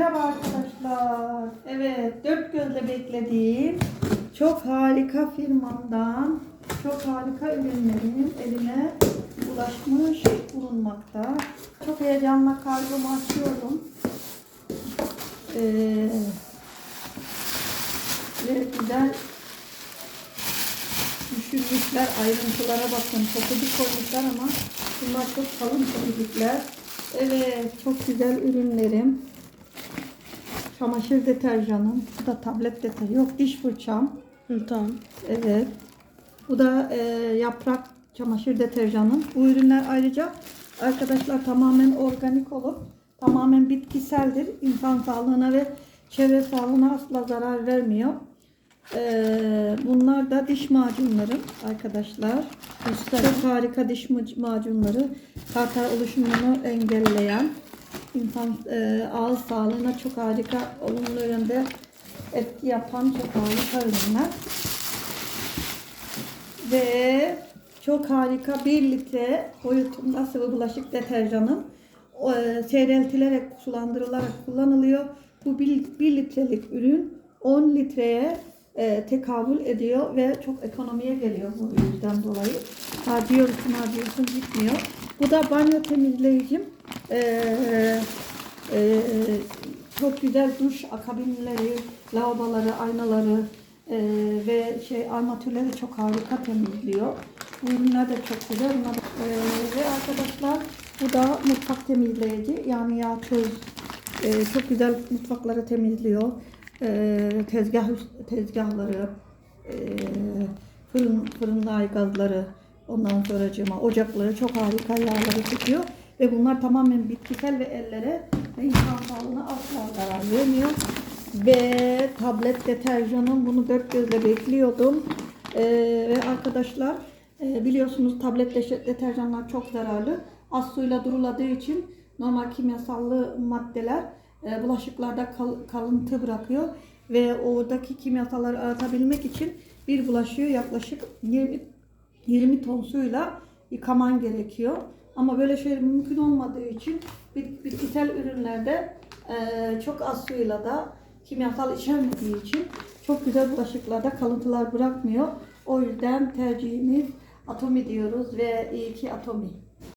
Merhaba arkadaşlar. Evet, dört gözle beklediğim çok harika firmamdan çok harika ürünlerin elime ulaşmış bulunmakta. Çok heyecanla kargomu açıyorum. Ee, ve güzel düşünmüşler. Ayrıntılara bakın. Topudik koymuşlar ama bunlar çok kalın topudikler. Evet, çok güzel ürünlerim. Çamaşır deterjanım. Bu da tablet deterjanı. Yok diş fırçam. Hı, tamam. Evet. Bu da e, yaprak çamaşır deterjanım. Bu ürünler ayrıca arkadaşlar tamamen organik olup tamamen bitkiseldir. İnsan sağlığına ve çevre sağlığına asla zarar vermiyor. E, bunlar da diş macunlarım arkadaşlar. Çok harika diş macunları. Tartar oluşumunu engelleyen insan e, ağız sağlığına çok harika olumlu yönde etki yapan çok harika ürünler. Ve çok harika 1 litre boyutunda sıvı bulaşık deterjanım o, e, seyreltilerek, sulandırılarak kullanılıyor. Bu 1, litrelik ürün 10 litreye e, tekabül ediyor ve çok ekonomiye geliyor bu yüzden dolayı. Harcıyorsun harcıyorsun bitmiyor. Bu da banyo temizleyicim. E, e, çok güzel duş akabinleri, lavaboları, aynaları, ee, ve şey armatürleri çok harika temizliyor. Bu ürünler de çok güzel. Bunlar, Ee, ve arkadaşlar bu da mutfak temizleyici. Yani yağ çöz Ee, çok güzel mutfakları temizliyor. Ee, tezgah tezgahları, ee, fırın fırınlar gazları, ondan sonra ocakları çok harika yağları çıkıyor. Ve bunlar tamamen bitkisel ve ellere ve insan sağlığına asla zarar vermiyor. Ve tablet deterjanım bunu dört gözle bekliyordum. Ee, ve arkadaşlar e, biliyorsunuz tablet de- deterjanlar çok zararlı. Az suyla duruladığı için normal kimyasallı maddeler e, bulaşıklarda kal- kalıntı bırakıyor. Ve oradaki kimyasalları aratabilmek için bir bulaşığı yaklaşık 20, 20 ton suyla yıkaman gerekiyor. Ama böyle şey mümkün olmadığı için bit- bitkisel ürünlerde e, çok az suyla da kimyasal içermediği için çok güzel bulaşıklarda kalıntılar bırakmıyor. O yüzden tercihimiz Atomi diyoruz ve iyi ki Atomi.